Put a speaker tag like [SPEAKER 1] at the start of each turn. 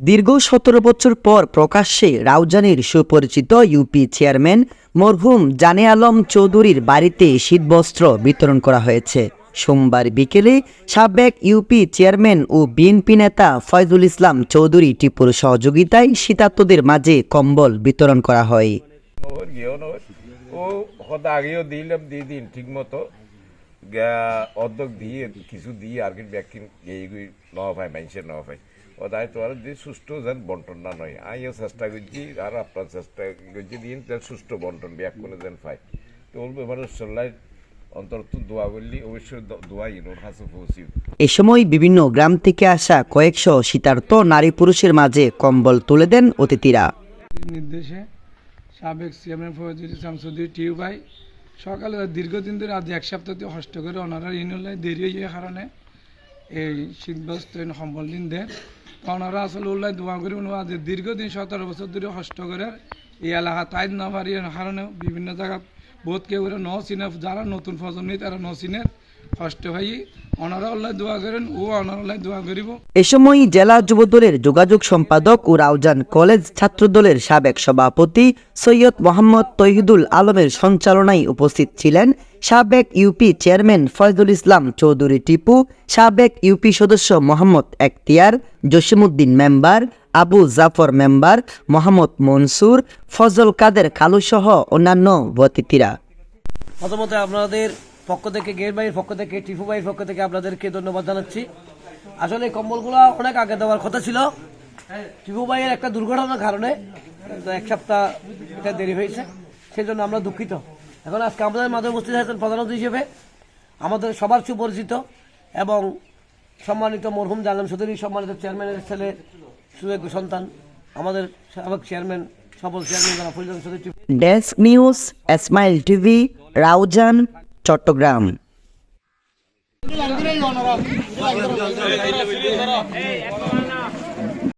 [SPEAKER 1] দীর্ঘ সতেরো বছর পর প্রকাশ্যে রাউজানের সুপরিচিত ইউপি চেয়ারম্যান মরহুম জানে আলম চৌধুরীর বাড়িতে শীতবস্ত্র বিতরণ করা হয়েছে। সোমবার বিকেলে সাবেক ইউপি চেয়ারম্যান ও বিএনপি নেতা ফয়জুল ইসলাম চৌধুরী টিপুর সহযোগিতায় শীতার্তদের মাঝে কম্বল বিতরণ করা হয়।
[SPEAKER 2] যে সুষ্ঠু যেন বন্টন না নয়। আমিও চেষ্টা করছি আর আপনার চেষ্টা করছি দিন তার সুষ্ঠু বন্টন ব্যাক করে যেন পাই। দোয়া দোয়া
[SPEAKER 1] এ সময় বিভিন্ন গ্রাম থেকে আসা কয়েকশো শীতার্ত নারী পুরুষের মাঝে কম্বল তুলে দেন অতিথিরা।
[SPEAKER 3] নির্দেশে সাবেক চেয়ারম্যান ফয়জুল ইসলাম চৌধুরী টিউ সকালে দীর্ঘদিন ধরে আজ এক সপ্তাহ থেকে কষ্ট করে ওনারা ইনলাই দেরি হয়ে কারণে এই শীতবস্ত্র সম্বল দিন দেন। তো ওনারা আসলে উল্লাই দোয়া করি, উনি আজ দীর্ঘদিন সতেরো বছর ধরে কষ্ট করে এই এলাকা তাই না পারি কারণে বিভিন্ন জায়গা বহুত কেউ ন চিনে যারা নতুন প্রজন্ম, তারা ন চিনে কষ্ট হয়ে ওনারা উল্লাই দোয়া করেন ও ওনারা উল্লাই দোয়া করিব।
[SPEAKER 1] এ সময় জেলা যুবদলের যোগাযোগ সম্পাদক ও রাউজান কলেজ ছাত্রদলের সাবেক সভাপতি সৈয়দ মোহাম্মদ তহিদুল আলমের সঞ্চালনায় উপস্থিত ছিলেন সাবেক ইউপি চেয়ারম্যান ফয়জুল ইসলাম চৌধুরী টিপু সাবেক ইউপি সদস্য মোহাম্মদ এখতিয়ার জসিমুদ্দিন মেম্বার আবু জাফর মেম্বার মোহাম্মদ মনসুর ফজল কাদের কালুসহ অন্যান্য অতিথিরা।
[SPEAKER 4] প্রথমত আপনাদের পক্ষ থেকে গের ভাইয়ের পক্ষ থেকে, টিফু ভাইয়ের পক্ষ থেকে আপনাদেরকে ধন্যবাদ জানাচ্ছি। আসলে এই কম্বলগুলো অনেক আগে দেওয়ার কথা ছিল। টিফু ভাইয়ের একটা দুর্ঘটনার কারণে এক সপ্তাহ এটা দেরি হয়েছে সেই জন্য আমরা দুঃখিত। এখন আজকে আমাদের মাঝে উপস্থিত আছেন প্রধান হিসেবে, আমাদের সবার সুপরিচিত এবং সম্মানিত মরহুম জানলাম চৌধুরী, সম্মানিত চেয়ারম্যানের ছেলে, সুযোগ্য সন্তান, আমাদের সাবেক চেয়ারম্যান, সফল chairman
[SPEAKER 1] desk news Esmail TV Raozan Chattogram.